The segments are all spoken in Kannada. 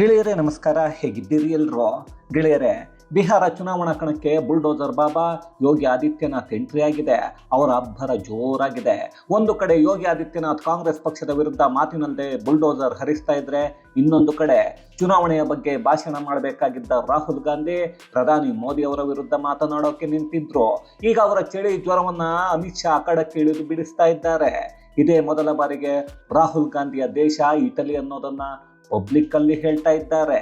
ಗೆಳೆಯರೇ, ನಮಸ್ಕಾರ. ಹೇಗಿದ್ದೀರಿ ಎಲ್ರೋ? ಗೆಳೆಯರೇ, ಬಿಹಾರ ಚುನಾವಣಾ ಕಣಕ್ಕೆ ಬುಲ್ಡೋಜರ್ ಬಾಬಾ ಯೋಗಿ ಆದಿತ್ಯನಾಥ್ ಎಂಟ್ರಿ ಆಗಿದೆ. ಅವರ ಅಬ್ಬರ ಜೋರಾಗಿದೆ. ಒಂದು ಕಡೆ ಯೋಗಿ ಆದಿತ್ಯನಾಥ್ ಕಾಂಗ್ರೆಸ್ ಪಕ್ಷದ ವಿರುದ್ಧ ಮಾತಿನಲ್ಲದೆ ಬುಲ್ಡೋಜರ್ ಹರಿಸ್ತಾ ಇದ್ರೆ ಇನ್ನೊಂದು ಕಡೆ ಚುನಾವಣೆಯ ಬಗ್ಗೆ ಭಾಷಣ ಮಾಡಬೇಕಾಗಿದ್ದ ರಾಹುಲ್ ಗಾಂಧಿ, ಪ್ರಧಾನಿ ಮೋದಿ ಅವರ ವಿರುದ್ಧ ಮಾತನಾಡೋಕೆ ನಿಂತಿದ್ರು. ಈಗ ಅವರ ಚಳಿ ಜ್ವರವನ್ನ ಅಮಿತ್ ಶಾ ಅಖಾಡಕ್ಕೆ ಇಳಿದು ಬಿಡಿಸ್ತಾ ಇದ್ದಾರೆ. ಇದೇ ಮೊದಲ ಬಾರಿಗೆ ರಾಹುಲ್ ಗಾಂಧಿಯ ದೇಶ ಇಟಲಿ ಅನ್ನೋದನ್ನ ಪಬ್ಲಿಕ್ ಅಲ್ಲಿ ಹೇಳ್ತಾ ಇದ್ದಾರೆ.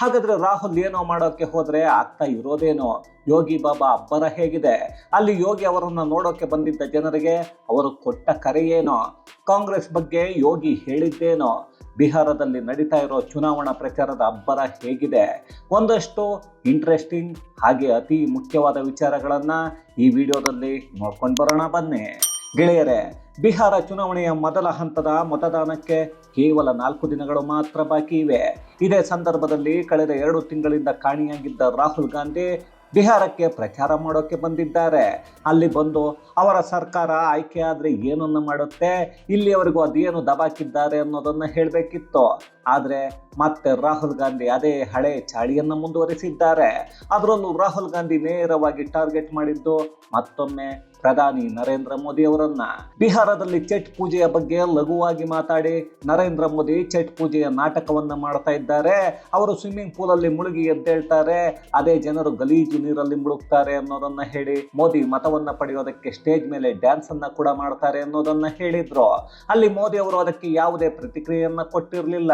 ಹಾಗಾದ್ರೆ ರಾಹುಲ್ ಏನೋ ಮಾಡೋಕೆ ಹೋದ್ರೆ ಆಗ್ತಾ ಇರೋದೇನೋ? ಯೋಗಿ ಬಾಬಾ ಅಬ್ಬರ ಹೇಗಿದೆ? ಅಲ್ಲಿ ಯೋಗಿ ಅವರನ್ನ ನೋಡೋಕೆ ಬಂದಿದ್ದ ಜನರಿಗೆ ಅವರು ಕೊಟ್ಟ ಕರೆಯೇನೋ? ಕಾಂಗ್ರೆಸ್ ಬಗ್ಗೆ ಯೋಗಿ ಹೇಳಿದ್ದೇನೋ? ಬಿಹಾರದಲ್ಲಿ ನಡೀತಾ ಇರೋ ಚುನಾವಣಾ ಪ್ರಚಾರದ ಅಬ್ಬರ ಹೇಗಿದೆ? ಒಂದಷ್ಟು ಇಂಟ್ರೆಸ್ಟಿಂಗ್ ಹಾಗೆ ಅತಿ ಮುಖ್ಯವಾದ ವಿಚಾರಗಳನ್ನು ಈ ವಿಡಿಯೋದಲ್ಲಿ ನೋಡ್ಕೊಂಡು ಬರೋಣ ಬನ್ನಿ. ಗೆಳೆಯರೇ, ಬಿಹಾರ ಚುನಾವಣೆಯ ಮೊದಲ ಹಂತದ ಮತದಾನಕ್ಕೆ ಕೇವಲ ನಾಲ್ಕು ದಿನಗಳು ಮಾತ್ರ ಬಾಕಿ ಇವೆ. ಇದೇ ಸಂದರ್ಭದಲ್ಲಿ ಕಳೆದ ಎರಡು ತಿಂಗಳಿಂದ ಕಾಣಿಯಾಗಿದ್ದ ರಾಹುಲ್ ಗಾಂಧಿ ಬಿಹಾರಕ್ಕೆ ಪ್ರಚಾರ ಮಾಡೋಕೆ ಬಂದಿದ್ದಾರೆ. ಅಲ್ಲಿ ಬಂದು ಅವರ ಸರ್ಕಾರ ಆಯ್ಕೆ ಆದರೆ ಏನನ್ನು ಮಾಡುತ್ತೆ? ಇಲ್ಲಿಯವರೆಗೂ ಅದೇನು ದಬಾಕಿದ್ದಾರೆ ಅನ್ನೋದನ್ನು ಹೇಳಬೇಕಿತ್ತು. ಆದರೆ ಮತ್ತೆ ರಾಹುಲ್ ಗಾಂಧಿ ಅದೇ ಹಳೆ ಚಾಳಿಯನ್ನು ಮುಂದುವರಿಸಿದ್ದಾರೆ. ಅದರಲ್ಲೂ ರಾಹುಲ್ ಗಾಂಧಿ ನೇರವಾಗಿ ಟಾರ್ಗೆಟ್ ಮಾಡಿದ್ದು ಮತ್ತೊಮ್ಮೆ ಪ್ರಧಾನಿ ನರೇಂದ್ರ ಮೋದಿ ಅವರನ್ನ. ಬಿಹಾರದಲ್ಲಿ ಚಟ್ ಪೂಜೆಯ ಬಗ್ಗೆ ಲಘುವಾಗಿ ಮಾತಾಡಿ ನರೇಂದ್ರ ಮೋದಿ ಚಟ್ ಪೂಜೆಯ ನಾಟಕವನ್ನ ಮಾಡ್ತಾ ಇದ್ದಾರೆ. ಅವರು ಸ್ವಿಮ್ಮಿಂಗ್ ಪೂಲ್ ಅಲ್ಲಿ ಮುಳುಗಿ ಎದ್ದೇಳ್ತಾರೆ. ಅದೇ ಜನರು ಗಲೀಜು ನೀರಲ್ಲಿ ಮುಳುಗ್ತಾರೆ ಅನ್ನೋದನ್ನ ಹೇಳಿ ಮೋದಿ ಮತವನ್ನ ಪಡೆಯೋದಕ್ಕೆ ಸ್ಟೇಜ್ ಮೇಲೆ ಡ್ಯಾನ್ಸ್ ಅನ್ನ ಕೂಡ ಮಾಡ್ತಾರೆ ಅನ್ನೋದನ್ನ ಹೇಳಿದ್ರು. ಅಲ್ಲಿ ಮೋದಿ ಅವರು ಅದಕ್ಕೆ ಯಾವುದೇ ಪ್ರತಿಕ್ರಿಯೆಯನ್ನ ಕೊಟ್ಟಿರಲಿಲ್ಲ.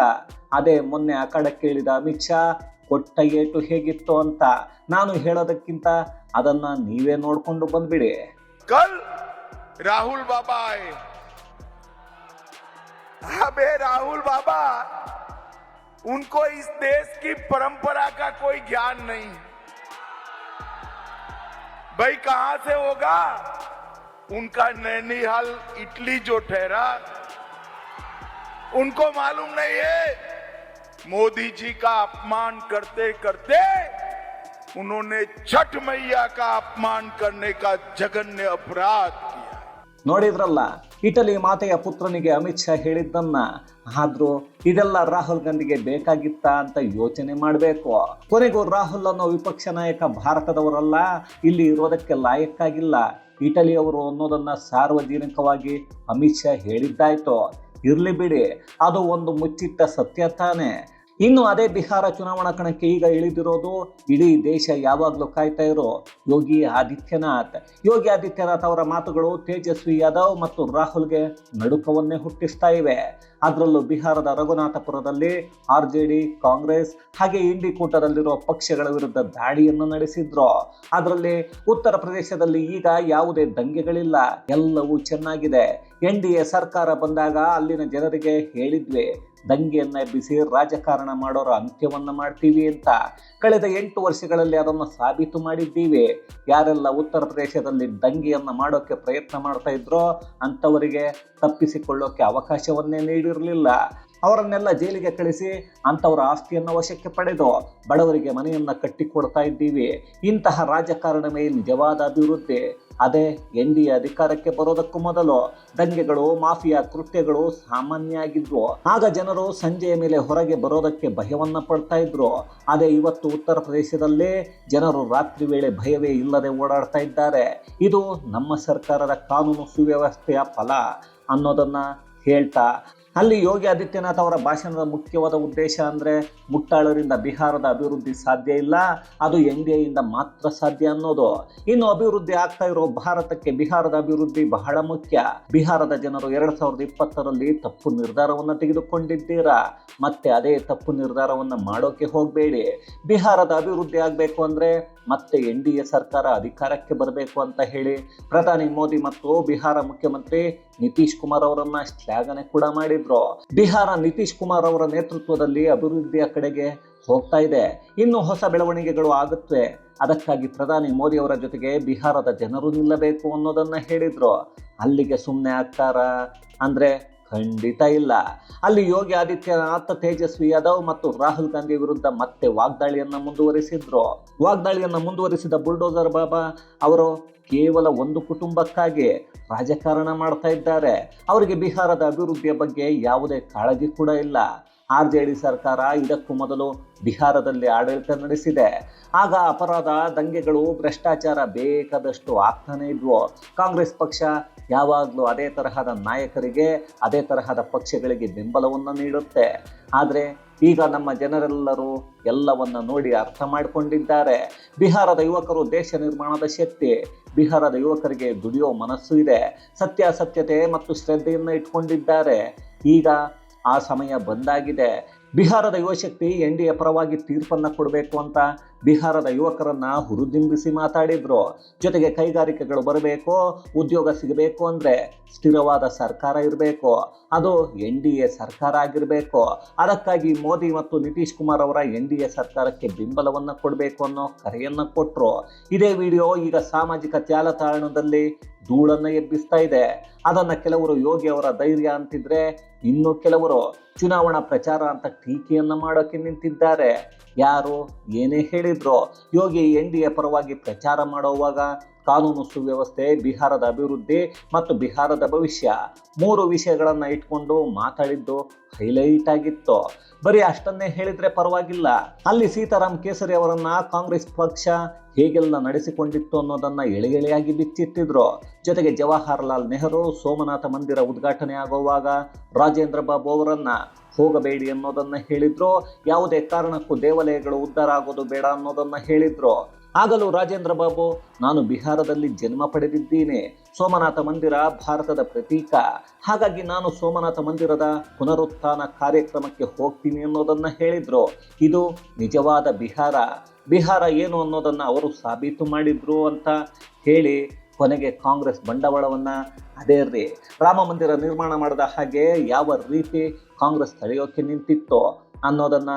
ಅದೇ ಮೊನ್ನೆ ಅಖಾಡಕ್ಕೆ ಇಳಿದ ಅಮಿತ್ ಶಾ ಕೊಟ್ಟ ಏಟು ಹೇಗಿತ್ತು ಅಂತ ನಾನು ಹೇಳೋದಕ್ಕಿಂತ ಅದನ್ನ ನೀವೇ ನೋಡ್ಕೊಂಡು ಬಂದ್ಬಿಡಿ कल राहुल बाबा आए अबे राहुल बाबा उनको इस देश की परंपरा का कोई ज्ञान नहीं भाई कहां से होगा उनका नैनीहाल इटली जो ठहरा उनको मालूम नहीं है मोदी जी का अपमान करते करते उन्होंने छठ मैया का अपमान करने का जघन्य अपराध किया ನೋಡಿದ್ರಲ್ಲ ಇಟಲಿ ಮಾತೆಯ ಪುತ್ರನಿಗೆ ಅಮಿತ್ ಶಾ ಹೇಳಿದ್ದನ್ನ ಆದ್ರೂ ಇದೆಲ್ಲ ರಾಹುಲ್ ಗಾಂಧಿಗೆ ಬೇಕಾಗಿತ್ತ ಅಂತ ಯೋಚನೆ ಮಾಡಬೇಕು ಕೊನೆಗೂ ರಾಹುಲ್ ಅನ್ನೋ ವಿಪಕ್ಷ ನಾಯಕ ಭಾರತದವರಲ್ಲ ಇಲ್ಲಿ ಇರೋದಕ್ಕೆ ಲಾಯಕ್ಕಾಗಿಲ್ಲ ಇಟಲಿಯವರು ಅನ್ನೋದನ್ನ ಸಾರ್ವಜನಿಕವಾಗಿ ಅಮಿತ್ ಶಾ ಹೇಳಿದ್ದಾಯ್ತು ಇರ್ಲಿ ಬಿಡಿ. ಅದು ಒಂದು ಮುಚ್ಚಿಟ್ಟ ಸತ್ಯ ತಾನೇ. ಇನ್ನು ಅದೇ ಬಿಹಾರ ಚುನಾವಣಾ ಕಣಕ್ಕೆ ಈಗ ಇಳಿದಿರೋದು ಇಡೀ ದೇಶ ಯಾವಾಗಲೂ ಕಾಯ್ತಾ ಇರೋ ಯೋಗಿ ಆದಿತ್ಯನಾಥ್. ಯೋಗಿ ಆದಿತ್ಯನಾಥ್ ಅವರ ಮಾತುಗಳು ತೇಜಸ್ವಿ ಯಾದವ್ ಮತ್ತು ರಾಹುಲ್ಗೆ ನಡುಕವನ್ನೇ ಹುಟ್ಟಿಸ್ತಾ ಇವೆ. ಅದರಲ್ಲೂ ಬಿಹಾರದ ರಘುನಾಥಪುರದಲ್ಲಿ ಆರ್ ಜೆ ಡಿ ಕಾಂಗ್ರೆಸ್ ಹಾಗೆ ಇಂಡಿ ಕೂಟದಲ್ಲಿರುವ ಪಕ್ಷಗಳ ವಿರುದ್ಧ ದಾಳಿಯನ್ನು ನಡೆಸಿದ್ರು. ಅದರಲ್ಲಿ ಉತ್ತರ ಪ್ರದೇಶದಲ್ಲಿ ಈಗ ಯಾವುದೇ ದಂಗೆಗಳಿಲ್ಲ. ಎಲ್ಲವೂ ಚೆನ್ನಾಗಿದೆ. ಎನ್ ಡಿ ಎ ಸರ್ಕಾರ ಬಂದಾಗ ಅಲ್ಲಿನ ಜನರಿಗೆ ಹೇಳಿದ್ವಿ, ದಂಗೆಯನ್ನ ಬಿಸಿ ರಾಜಕಾರಣ ಮಾಡೋರ ಅಂತ್ಯವನ್ನ ಮಾಡ್ತೀವಿ ಅಂತ. ಕಳೆದ ಎಂಟು ವರ್ಷಗಳಲ್ಲಿ ಅದನ್ನು ಸಾಬೀತು ಮಾಡಿದ್ದೀವಿ. ಯಾರೆಲ್ಲ ಉತ್ತರ ಪ್ರದೇಶದಲ್ಲಿ ದಂಗೆಯನ್ನ ಮಾಡೋಕೆ ಪ್ರಯತ್ನ ಮಾಡ್ತಾ ಇದ್ರೋ ಅಂಥವರಿಗೆ ತಪ್ಪಿಸಿಕೊಳ್ಳೋಕೆ ಅವಕಾಶವನ್ನೇ ನೀಡಿರಲಿಲ್ಲ ಅವರನ್ನೆಲ್ಲ ಜೈಲಿಗೆ ಕಳಿಸಿ ಅಂಥವರ ಆಸ್ತಿಯನ್ನು ವಶಕ್ಕೆ ಪಡೆದು ಬಡವರಿಗೆ ಮನೆಯನ್ನ ಕಟ್ಟಿಕೊಡ್ತಾ ಇದ್ದೀವಿ. ಇಂತಹ ರಾಜಕಾರಣವೇ ನಿಜವಾದ ಅಭಿವೃದ್ಧಿ, ಅದೇ ಎನ್ ಡಿ ಎ ಅಧಿಕಾರಕ್ಕೆ ಬರೋದಕ್ಕೂ ಮೊದಲು ದಂಗೆಗಳು, ಮಾಫಿಯಾ ಕೃತ್ಯಗಳು ಸಾಮಾನ್ಯ ಆಗಿದ್ವು ಆಗ ಜನರು ಸಂಜೆಯ ಮೇಲೆ ಹೊರಗೆ ಬರೋದಕ್ಕೆ ಭಯವನ್ನ ಪಡ್ತಾ ಇದ್ರು. ಅದೇ ಇವತ್ತು ಉತ್ತರ ಪ್ರದೇಶದಲ್ಲೇ ಜನರು ರಾತ್ರಿ ವೇಳೆ ಭಯವೇ ಇಲ್ಲದೆ ಓಡಾಡ್ತಾ ಇದ್ದಾರೆ. ಇದು ನಮ್ಮ ಸರ್ಕಾರದ ಕಾನೂನು ಸುವ್ಯವಸ್ಥೆಯ ಫಲ ಅನ್ನೋದನ್ನ ಹೇಳ್ತಾ ಅಲ್ಲಿ ಯೋಗಿ ಆದಿತ್ಯನಾಥ್ ಅವರ ಭಾಷಣದ ಮುಖ್ಯವಾದ ಉದ್ದೇಶ ಅಂದರೆ ಮುಟ್ಟಾಳರಿಂದ ಬಿಹಾರದ ಅಭಿವೃದ್ಧಿ ಸಾಧ್ಯ ಇಲ್ಲ, ಅದು ಎನ್ ಡಿ ಎಯಿಂದ ಮಾತ್ರ ಸಾಧ್ಯ ಅನ್ನೋದು. ಇನ್ನು ಅಭಿವೃದ್ಧಿ ಆಗ್ತಾ ಇರೋ ಭಾರತಕ್ಕೆ ಬಿಹಾರದ ಅಭಿವೃದ್ಧಿ ಬಹಳ ಮುಖ್ಯ. ಬಿಹಾರದ ಜನರು ಎರಡ್ ಸಾವಿರದ ಇಪ್ಪತ್ತರಲ್ಲಿ ತಪ್ಪು ನಿರ್ಧಾರವನ್ನು ತೆಗೆದುಕೊಂಡಿದ್ದೀರಾ? ಮತ್ತೆ ಅದೇ ತಪ್ಪು ನಿರ್ಧಾರವನ್ನು ಮಾಡೋಕೆ ಹೋಗಬೇಡಿ. ಬಿಹಾರದ ಅಭಿವೃದ್ಧಿ ಆಗಬೇಕು ಅಂದರೆ ಮತ್ತೆ ಎನ್ ಡಿ ಎ ಸರ್ಕಾರ ಅಧಿಕಾರಕ್ಕೆ ಬರಬೇಕು ಅಂತ ಹೇಳಿ ಪ್ರಧಾನಿ ಮೋದಿ ಮತ್ತು ಬಿಹಾರ ಮುಖ್ಯಮಂತ್ರಿ ನಿತೀಶ್ ಕುಮಾರ್ ಅವರನ್ನ ಶ್ಲಾಘನೆ ಕೂಡ ಮಾಡಿದ್ರು. ಬಿಹಾರ ನಿತೀಶ್ ಕುಮಾರ್ ಅವರ ನೇತೃತ್ವದಲ್ಲಿ ಅಭಿವೃದ್ಧಿಯ ಕಡೆಗೆ ಹೋಗ್ತಾ ಇದೆ. ಇನ್ನು ಹೊಸ ಬೆಳವಣಿಗೆಗಳು ಆಗುತ್ತೆ. ಅದಕ್ಕಾಗಿ ಪ್ರಧಾನಿ ಮೋದಿ ಅವರ ಜೊತೆಗೆ ಬಿಹಾರದ ಜನರು ನಿಲ್ಲಬೇಕು ಅನ್ನೋದನ್ನ ಹೇಳಿದ್ರು. ಅಲ್ಲಿಗೆ ಸುಮ್ಮನೆ ಆಗ್ತಾರ? ಅಂದ್ರೆ ಖಂಡಿತ ಇಲ್ಲ. ಅಲ್ಲಿ ಯೋಗಿ ಆದಿತ್ಯನಾಥ್ ತೇಜಸ್ವಿ ಯಾದವ್ ಮತ್ತು ರಾಹುಲ್ ಗಾಂಧಿ ವಿರುದ್ಧ ಮತ್ತೆ ವಾಗ್ದಾಳಿಯನ್ನ ಮುಂದುವರಿಸಿದ್ರು. ವಾಗ್ದಾಳಿಯನ್ನ ಮುಂದುವರಿಸಿದ ಬುಲ್ಡೋಸರ್ ಬಾಬಾ ಅವರು ಕೇವಲ ಒಂದು ಕುಟುಂಬಕ್ಕಾಗಿ ರಾಜಕಾರಣ ಮಾಡ್ತಾ ಇದ್ದಾರೆ. ಅವರಿಗೆ ಬಿಹಾರದ ಅಭಿವೃದ್ಧಿಯ ಬಗ್ಗೆ ಯಾವುದೇ ಕಾಳಜಿ ಕೂಡ ಇಲ್ಲ. ಆರ್ ಜೆ ಡಿ ಸರ್ಕಾರ ಇದಕ್ಕೂ ಮೊದಲು ಬಿಹಾರದಲ್ಲಿ ಆಡಳಿತ ನಡೆಸಿದೆ. ಆಗ ಅಪರಾಧ, ದಂಗೆಗಳು, ಭ್ರಷ್ಟಾಚಾರ ಬೇಕಾದಷ್ಟು ಆಗ್ತಾನೇ ಇದ್ವು. ಕಾಂಗ್ರೆಸ್ ಪಕ್ಷ ಯಾವಾಗಲೂ ಅದೇ ತರಹದ ನಾಯಕರಿಗೆ, ಅದೇ ತರಹದ ಪಕ್ಷಗಳಿಗೆ ಬೆಂಬಲವನ್ನು ನೀಡುತ್ತೆ. ಆದರೆ ಈಗ ನಮ್ಮ ಜನರೆಲ್ಲರೂ ಎಲ್ಲವನ್ನ ನೋಡಿ ಅರ್ಥ ಮಾಡಿಕೊಂಡಿದ್ದಾರೆ. ಬಿಹಾರದ ಯುವಕರು ದೇಶ ನಿರ್ಮಾಣದ ಶಕ್ತಿ, ಬಿಹಾರದ ಯುವಕರಿಗೆ ದುಡಿಯೋ ಮನಸ್ಸು ಇದೆ. ಸತ್ಯಾಸತ್ಯತೆ ಮತ್ತು ಶ್ರದ್ಧೆಯನ್ನು ಇಟ್ಕೊಂಡಿದ್ದಾರೆ. ಈಗ ಆ ಸಮಯ ಬಂದಾಗಿದೆ. ಬಿಹಾರದ ಯುವಶಕ್ತಿ ಎನ್ ಡಿ ಎ ಪರವಾಗಿ ತೀರ್ಪನ್ನು ಕೊಡಬೇಕು ಅಂತ ಬಿಹಾರದ ಯುವಕರನ್ನ ಹುರಿದಿಂಬಿಸಿ ಮಾತಾಡಿದ್ರು. ಜೊತೆಗೆ ಕೈಗಾರಿಕೆಗಳು ಬರಬೇಕು, ಉದ್ಯೋಗ ಸಿಗಬೇಕು ಅಂದ್ರೆ ಸ್ಥಿರವಾದ ಸರ್ಕಾರ ಇರಬೇಕು. ಅದು ಎನ್ ಡಿ ಎ ಸರ್ಕಾರ ಆಗಿರಬೇಕು. ಅದಕ್ಕಾಗಿ ಮೋದಿ ಮತ್ತು ನಿತೀಶ್ ಕುಮಾರ್ ಅವರ ಎನ್ ಡಿ ಎ ಸರ್ಕಾರಕ್ಕೆ ಬೆಂಬಲವನ್ನು ಕೊಡಬೇಕು ಅನ್ನೋ ಕರೆಯನ್ನ ಕೊಟ್ಟರು ಇದೇ ವಿಡಿಯೋ ಈಗ ಸಾಮಾಜಿಕ ಜಾಲತಾಣದಲ್ಲಿ ಧೂಳನ್ನು ಎಬ್ಬಿಸ್ತಾ ಇದೆ. ಅದನ್ನ ಕೆಲವರು ಯೋಗಿ ಅವರ ಧೈರ್ಯ ಅಂತಿದ್ರೆ ಇನ್ನು ಕೆಲವರು ಚುನಾವಣಾ ಪ್ರಚಾರ ಅಂತ ಟೀಕೆಯನ್ನ ಮಾಡೋಕೆ ನಿಂತಿದ್ದಾರೆ. ಯಾರು ಏನೇ ಹೇಳಿದ್ರು ಯೋಗಿ ಎನ್ ಡಿ ಎ ಪರವಾಗಿ ಪ್ರಚಾರ ಮಾಡುವಾಗ ಕಾನೂನು ಸುವ್ಯವಸ್ಥೆ, ಬಿಹಾರದ ಅಭಿವೃದ್ಧಿ ಮತ್ತು ಬಿಹಾರದ ಭವಿಷ್ಯ. ಮೂರು ವಿಷಯಗಳನ್ನು ಇಟ್ಕೊಂಡು ಮಾತಾಡಿದ್ದು ಹೈಲೈಟ್ ಆಗಿತ್ತು. ಬರೀ ಅಷ್ಟನ್ನೇ ಹೇಳಿದ್ರೆ ಪರವಾಗಿಲ್ಲ. ಅಲ್ಲಿ ಸೀತಾರಾಮ್ ಕೇಸರಿ ಅವರನ್ನ ಕಾಂಗ್ರೆಸ್ ಪಕ್ಷ ಹೇಗೆಲ್ಲ ನಡೆಸಿಕೊಂಡಿತ್ತು ಅನ್ನೋದನ್ನ ಎಳೆ ಎಳೆಯಾಗಿ ಬಿಚ್ಚಿಟ್ಟಿದ್ರು. ಜೊತೆಗೆ ಜವಾಹರ್ಲಾಲ್ ನೆಹರು, ಸೋಮನಾಥ ಮಂದಿರ ಉದ್ಘಾಟನೆ ಆಗುವಾಗ ರಾಜೇಂದ್ರ ಬಾಬು ಅವರನ್ನ ಹೋಗಬೇಡಿ ಅನ್ನೋದನ್ನ ಹೇಳಿದ್ರು. ಯಾವುದೇ ಕಾರಣಕ್ಕೂ ದೇವಾಲಯಗಳು ಉದ್ಧಾರ ಆಗೋದು ಬೇಡ ಅನ್ನೋದನ್ನ ಹೇಳಿದ್ರು. ಆಗಲೂ ರಾಜೇಂದ್ರ ಬಾಬು, ನಾನು ಬಿಹಾರದಲ್ಲಿ ಜನ್ಮ ಪಡೆದಿದ್ದೀನಿ. ಸೋಮನಾಥ ಮಂದಿರ ಭಾರತದ ಪ್ರತೀಕ. ಹಾಗಾಗಿ ನಾನು ಸೋಮನಾಥ ಮಂದಿರದ ಪುನರುತ್ಥಾನ ಕಾರ್ಯಕ್ರಮಕ್ಕೆ ಹೋಗ್ತೀನಿ ಅನ್ನೋದನ್ನ ಹೇಳಿದರು. ಇದು ನಿಜವಾದ ಬಿಹಾರ. ಬಿಹಾರ ಏನು ಅನ್ನೋದನ್ನ ಅವರು ಸಾಬೀತು ಮಾಡಿದ್ರು ಅಂತ ಹೇಳಿ ಕೊನೆಗೆ ಕಾಂಗ್ರೆಸ್ ಬಂಡವಾಳವನ್ನ ಅದೇ ರೀ ರಾಮ ಮಂದಿರ ನಿರ್ಮಾಣ ಮಾಡಿದ ಹಾಗೆ ಯಾವ ರೀತಿ ಕಾಂಗ್ರೆಸ್ ತಡೆಯೋಕೆ ನಿಂತಿತ್ತು ಅನ್ನೋದನ್ನ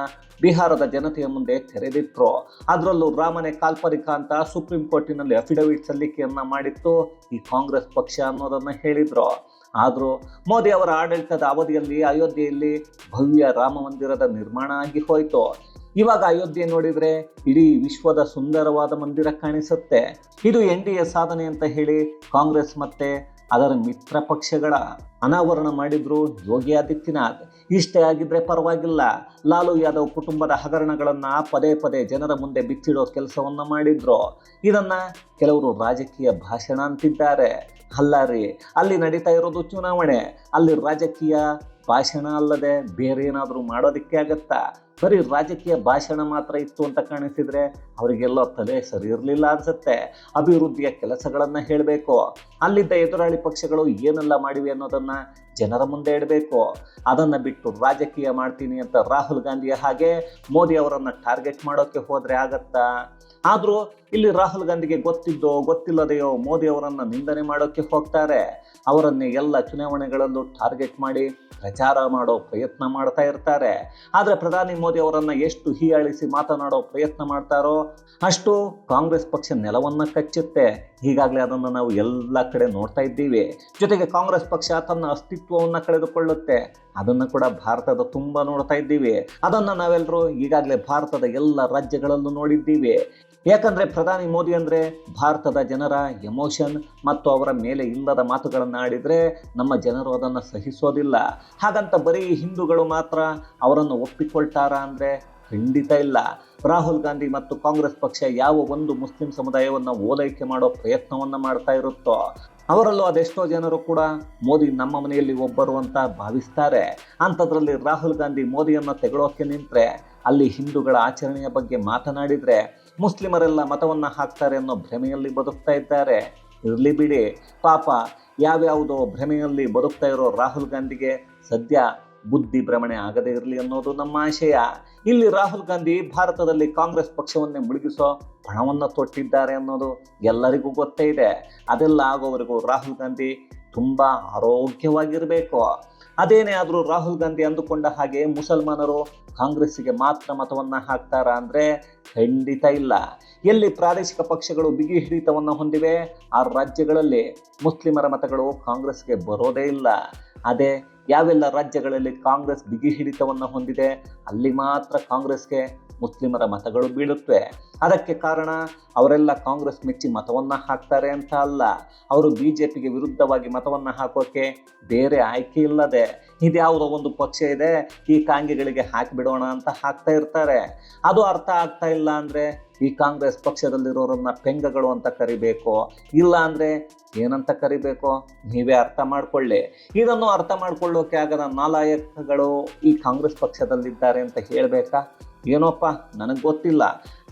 ಬಿಹಾರದ ಜನತೆಯ ಮುಂದೆ ತೆರೆದಿಟ್ರು. ಅದರಲ್ಲೂ ರಾಮನೇ ಕಾಲ್ಪನಿಕ ಅಂತ ಸುಪ್ರೀಂ ಕೋರ್ಟಿನಲ್ಲಿ ಅಫಿಡವಿಟ್ ಸಲ್ಲಿಕೆಯನ್ನ ಮಾಡಿತ್ತು. ಈ ಕಾಂಗ್ರೆಸ್ ಪಕ್ಷ ಅನ್ನೋದನ್ನ ಹೇಳಿದ್ರು. ಆದರೂ ಮೋದಿ ಅವರ ಆಡಳಿತದ ಅವಧಿಯಲ್ಲಿ ಅಯೋಧ್ಯೆಯಲ್ಲಿ ಭವ್ಯ ರಾಮ ಮಂದಿರದ ನಿರ್ಮಾಣ ಆಗಿ ಹೋಯಿತು. ಇವಾಗ ಅಯೋಧ್ಯೆ ನೋಡಿದ್ರೆ ಇಡೀ ವಿಶ್ವದ ಸುಂದರವಾದ ಮಂದಿರ ಕಾಣಿಸುತ್ತೆ. ಇದು ಎನ್ ಡಿ ಎ ಸಾಧನೆ ಅಂತ ಹೇಳಿ ಕಾಂಗ್ರೆಸ್ ಮತ್ತೆ ಅದರ ಮಿತ್ರ ಪಕ್ಷಗಳ ಅನಾವರಣ ಮಾಡಿದ್ರು ಯೋಗಿ ಆದಿತ್ಯನಾಥ್. ಇಷ್ಟೇ ಆಗಿದ್ರೆ ಪರವಾಗಿಲ್ಲ. ಲಾಲು ಯಾದವ್ ಕುಟುಂಬದ ಹಗರಣಗಳನ್ನ ಪದೇ ಪದೇ ಜನರ ಮುಂದೆ ಬಿಚ್ಚಿಡೋ ಕೆಲಸವನ್ನ ಮಾಡಿದ್ರು. ಇದನ್ನ ಕೆಲವರು ರಾಜಕೀಯ ಭಾಷಣ ಅಂತಿದ್ದಾರೆ. ಅಲ್ಲ ರೀ, ಅಲ್ಲಿ ನಡೀತಾ ಇರೋದು ಚುನಾವಣೆ. ಅಲ್ಲಿ ರಾಜಕೀಯ ಭಾಷಣ ಅಲ್ಲದೆ ಬೇರೆ ಏನಾದರೂ ಮಾಡೋದಕ್ಕೆ ಆಗತ್ತಾ? ಬರೀ ರಾಜಕೀಯ ಭಾಷಣ ಮಾತ್ರ ಇತ್ತು ಅಂತ ಕಾಣಿಸಿದ್ರೆ ಅವರಿಗೆಲ್ಲೋ ತಲೆ ಸರಿ ಇರಲಿಲ್ಲ ಅನ್ಸುತ್ತೆ. ಅಭಿವೃದ್ಧಿಯ ಕೆಲಸಗಳನ್ನ ಹೇಳಬೇಕು. ಅಲ್ಲಿದ್ದ ಎದುರಾಳಿ ಪಕ್ಷಗಳು ಏನೆಲ್ಲ ಮಾಡಿವೆ ಅನ್ನೋದನ್ನ ಜನರ ಮುಂದೆ ಇಡಬೇಕು. ಅದನ್ನ ಬಿಟ್ಟು ರಾಜಕೀಯ ಮಾಡ್ತೀನಿ ಅಂತ ರಾಹುಲ್ ಗಾಂಧಿಯ ಹಾಗೆ ಮೋದಿ ಅವರನ್ನು ಟಾರ್ಗೆಟ್ ಮಾಡೋಕೆ ಹೋದರೆ ಆಗತ್ತಾ? ಆದರೂ ಇಲ್ಲಿ ರಾಹುಲ್ ಗಾಂಧಿಗೆ ಗೊತ್ತಿದ್ದೋ ಗೊತ್ತಿಲ್ಲದೆಯೋ ಮೋದಿ ಅವರನ್ನ ನಿಂದನೆ ಮಾಡೋಕೆ ಹೋಗ್ತಾರೆ. ಅವರನ್ನೇ ಎಲ್ಲ ಚುನಾವಣೆಗಳಲ್ಲೂ ಟಾರ್ಗೆಟ್ ಮಾಡಿ ಪ್ರಚಾರ ಮಾಡೋ ಪ್ರಯತ್ನ ಮಾಡ್ತಾ ಇರ್ತಾರೆ. ಆದರೆ ಪ್ರಧಾನಿ ಮೋದಿ ಅವರನ್ನು ಎಷ್ಟು ಹೀಯಾಳಿಸಿ ಮಾತನಾಡೋ ಪ್ರಯತ್ನ ಮಾಡ್ತಾರೋ ಅಷ್ಟು ಕಾಂಗ್ರೆಸ್ ಪಕ್ಷ ನೆಲವನ್ನ ಕಚ್ಚುತ್ತೆ. ಹೀಗಾಗಲೇ ಅದನ್ನು ನಾವು ಎಲ್ಲ ಕಡೆ ನೋಡ್ತಾ ಇದ್ದೀವಿ. ಜೊತೆಗೆ ಕಾಂಗ್ರೆಸ್ ಪಕ್ಷ ತನ್ನ ಅಸ್ತಿತ್ವವನ್ನು ಕಳೆದುಕೊಳ್ಳುತ್ತೆ. ಅದನ್ನು ಕೂಡ ಭಾರತದ ತುಂಬ ನೋಡ್ತಾ ಇದ್ದೀವಿ. ಅದನ್ನು ನಾವೆಲ್ಲರೂ ಈಗಾಗಲೇ ಭಾರತದ ಎಲ್ಲ ರಾಜ್ಯಗಳಲ್ಲೂ ನೋಡಿದ್ದೀವಿ. ಯಾಕಂದ್ರೆ ಪ್ರಧಾನಿ ಮೋದಿ ಅಂದ್ರೆ ಭಾರತದ ಜನರ ಎಮೋಷನ್ ಮತ್ತು ಅವರ ಮೇಲೆ ಇಲ್ಲದ ಮಾತುಗಳನ್ನು ಆಡಿದ್ರೆ ನಮ್ಮ ಜನರು ಅದನ್ನು ಸಹಿಸೋದಿಲ್ಲ. ಹಾಗಂತ ಬರೀ ಹಿಂದೂಗಳು ಮಾತ್ರ ಅವರನ್ನು ಒಪ್ಪಿಕೊಳ್ತಾರಾ ಅಂದ್ರೆ ಖಂಡಿತ ಇಲ್ಲ. ರಾಹುಲ್ ಗಾಂಧಿ ಮತ್ತು ಕಾಂಗ್ರೆಸ್ ಪಕ್ಷ ಯಾವ ಒಂದು ಮುಸ್ಲಿಂ ಸಮುದಾಯವನ್ನು ಓಲೈಕೆ ಮಾಡೋ ಪ್ರಯತ್ನವನ್ನ ಮಾಡ್ತಾ ಇರುತ್ತೋ, ಅವರಲ್ಲೂ ಅದೆಷ್ಟೋ ಜನರು ಕೂಡ ಮೋದಿ ನಮ್ಮ ಮನೆಯಲ್ಲಿ ಒಬ್ಬರು ಅಂತ ಭಾವಿಸ್ತಾರೆ. ಅಂಥದ್ರಲ್ಲಿ ರಾಹುಲ್ ಗಾಂಧಿ ಮೋದಿಯನ್ನು ತೆಗಳೋಕೆ ನಿಂತರೆ ಅಲ್ಲಿ ಹಿಂದೂಗಳ ಆಚರಣೆಯ ಬಗ್ಗೆ ಮಾತನಾಡಿದ್ರೆ ಮುಸ್ಲಿಮರೆಲ್ಲ ಮತವನ್ನು ಹಾಕ್ತಾರೆ ಅನ್ನೋ ಭ್ರಮೆಯಲ್ಲಿ ಬದುಕ್ತಾ ಇದ್ದಾರೆ. ಇರಲಿ ಬಿಡಿ. ಪಾಪ ಯಾವ್ಯಾವುದೋ ಭ್ರಮೆಯಲ್ಲಿ ಬದುಕ್ತಾ ಇರೋ ರಾಹುಲ್ ಗಾಂಧಿಗೆ ಸದ್ಯ ಬುದ್ಧಿ ಭ್ರಮಣೆ ಆಗದೇ ಇರಲಿ ಅನ್ನೋದು ನಮ್ಮ ಆಶಯ. ಇಲ್ಲಿ ರಾಹುಲ್ ಗಾಂಧಿ ಭಾರತದಲ್ಲಿ ಕಾಂಗ್ರೆಸ್ ಪಕ್ಷವನ್ನೇ ಮುಳುಗಿಸೋ ಪಣವನ್ನು ತೊಟ್ಟಿದ್ದಾರೆ ಅನ್ನೋದು ಎಲ್ಲರಿಗೂ ಗೊತ್ತೇ ಇದೆ. ಅದೆಲ್ಲ ಆಗೋವರೆಗೂ ರಾಹುಲ್ ಗಾಂಧಿ ತುಂಬ ಆರೋಗ್ಯವಾಗಿರಬೇಕು. ಅದೇನೇ ಆದರೂ ರಾಹುಲ್ ಗಾಂಧಿ ಅಂದುಕೊಂಡ ಹಾಗೆ ಮುಸಲ್ಮಾನರು ಕಾಂಗ್ರೆಸ್ಸಿಗೆ ಮಾತ್ರ ಮತವನ್ನು ಹಾಕ್ತಾರಾ ಅಂದರೆ ಖಂಡಿತ ಇಲ್ಲ. ಎಲ್ಲಿ ಪ್ರಾದೇಶಿಕ ಪಕ್ಷಗಳು ಬಿಗಿ ಹಿಡಿತವನ್ನು ಹೊಂದಿವೆ, ಆ ರಾಜ್ಯಗಳಲ್ಲಿ ಮುಸ್ಲಿಮರ ಮತಗಳು ಕಾಂಗ್ರೆಸ್ಗೆ ಬರೋದೇ ಇಲ್ಲ. ಅದೇ ಯಾವೆಲ್ಲ ರಾಜ್ಯಗಳಲ್ಲಿ ಕಾಂಗ್ರೆಸ್ ಬಿಗಿ ಹಿಡಿತವನ್ನು ಹೊಂದಿದೆ, ಅಲ್ಲಿ ಮಾತ್ರ ಕಾಂಗ್ರೆಸ್ಗೆ ಮುಸ್ಲಿಮರ ಮತಗಳು ಬೀಳುತ್ತವೆ. ಅದಕ್ಕೆ ಕಾರಣ ಅವರೆಲ್ಲ ಕಾಂಗ್ರೆಸ್ ಮೆಚ್ಚಿ ಮತವನ್ನು ಹಾಕ್ತಾರೆ ಅಂತ ಅಲ್ಲ. ಅವರು ಬಿ ಜೆ ಪಿಗೆ ವಿರುದ್ಧವಾಗಿ ಮತವನ್ನು ಹಾಕೋಕೆ ಬೇರೆ ಆಯ್ಕೆ ಇಲ್ಲದೆ ಇದ್ಯಾವುದೋ ಒಂದು ಪಕ್ಷ ಇದೆ, ಈ ಕಾಂಗಿಗಳಿಗೆ ಹಾಕಿಬಿಡೋಣ ಅಂತ ಹಾಕ್ತಾ ಇರ್ತಾರೆ. ಅದು ಅರ್ಥ ಆಗ್ತಾ ಇಲ್ಲ ಅಂದರೆ ಈ ಕಾಂಗ್ರೆಸ್ ಪಕ್ಷದಲ್ಲಿರೋರನ್ನ ಪೆಂಗಗಳು ಅಂತ ಕರಿಬೇಕು? ಇಲ್ಲ ಅಂದರೆ ಏನಂತ ಕರಿಬೇಕು? ನೀವೇ ಅರ್ಥ ಮಾಡಿಕೊಳ್ಳಿ. ಇದನ್ನು ಅರ್ಥ ಮಾಡ್ಕೊಳ್ಳೋಕೆ ಆಗದ ನಾಲಾಯಕಗಳು ಈ ಕಾಂಗ್ರೆಸ್ ಪಕ್ಷದಲ್ಲಿದ್ದಾರೆ ಅಂತ ಹೇಳಬೇಕಾ? ಏನೋಪ್ಪ? ನನಗೆ ಗೊತ್ತಿಲ್ಲ.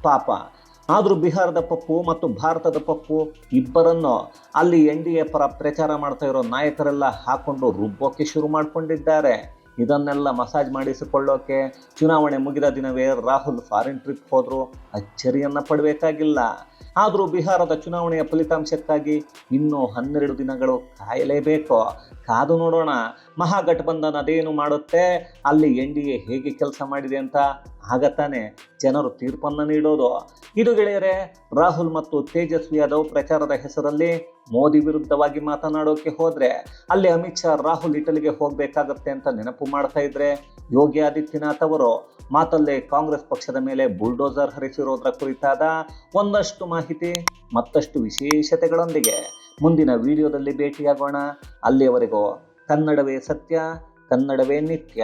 ಪಾಪ. ಆದರೂ ಬಿಹಾರದ ಪಪ್ಪು ಮತ್ತು ಭಾರತದ ಪಪ್ಪು ಇಬ್ಬರನ್ನು ಅಲ್ಲಿ ಎನ್ ಡಿ ಎ ಪರ ಪ್ರಚಾರ ಮಾಡ್ತಾ ಇರೋ ನಾಯಕರೆಲ್ಲ ಹಾಕ್ಕೊಂಡು ರುಬ್ಬೋಕೆ ಶುರು ಮಾಡಿಕೊಂಡಿದ್ದಾರೆ. ಇದನ್ನೆಲ್ಲ ಮಸಾಜ್ ಮಾಡಿಸಿಕೊಳ್ಳೋಕೆ ಚುನಾವಣೆ ಮುಗಿದ ದಿನವೇ ರಾಹುಲ್ ಫಾರಿನ್ ಟ್ರಿಪ್ ಹೋದ್ರು. ಅಚ್ಚರಿಯನ್ನು ಪಡಬೇಕಾಗಿಲ್ಲ. ಆದರೂ ಬಿಹಾರದ ಚುನಾವಣೆಯ ಫಲಿತಾಂಶಕ್ಕಾಗಿ ಇನ್ನೂ ಹನ್ನೆರಡು ದಿನಗಳು ಕಾಯಲೇಬೇಕು. ಕಾದು ನೋಡೋಣ. ಮಹಾಗಠಬಂಧನ ಅದೇನು ಮಾಡುತ್ತೆ? ಅಲ್ಲಿ ಎನ್ ಡಿ ಎ ಹೇಗೆ ಕೆಲಸ ಮಾಡಿದೆ ಅಂತ ಆಗತ್ತಾನೆ ತಾನೇ ಜನರು ತೀರ್ಪನ್ನು ನೀಡೋದು. ಇದು ಗೆಳೆಯರೆ, ರಾಹುಲ್ ಮತ್ತು ತೇಜಸ್ವಿ ಯಾದವ್ ಪ್ರಚಾರದ ಹೆಸರಲ್ಲಿ ಮೋದಿ ವಿರುದ್ಧವಾಗಿ ಮಾತನಾಡೋಕೆ ಹೋದ್ರೆ ಅಲ್ಲಿ ಅಮಿತ್ ಶಾ, ರಾಹುಲ್ ಇಟಲಿಗೆ ಹೋಗಬೇಕಾಗತ್ತೆ ಅಂತ ನೆನಪು ಮಾಡ್ತಾ ಇದ್ರೆ ಯೋಗಿ ಆದಿತ್ಯನಾಥ್ ಅವರು ಮಾತಲ್ಲೇ ಕಾಂಗ್ರೆಸ್ ಪಕ್ಷದ ಮೇಲೆ ಬುಲ್ಡೋಸರ್ ಹರಿಸಿರೋದ್ರ ಕುರಿತಾದ ಒಂದಷ್ಟು ಮಾಹಿತಿ, ಮತ್ತಷ್ಟು ವಿಶೇಷತೆಗಳೊಂದಿಗೆ ಮುಂದಿನ ವಿಡಿಯೋದಲ್ಲಿ ಭೇಟಿಯಾಗೋಣ. ಅಲ್ಲಿಯವರೆಗೂ ಕನ್ನಡವೇ ಸತ್ಯ, ಕನ್ನಡವೇ ನಿತ್ಯ.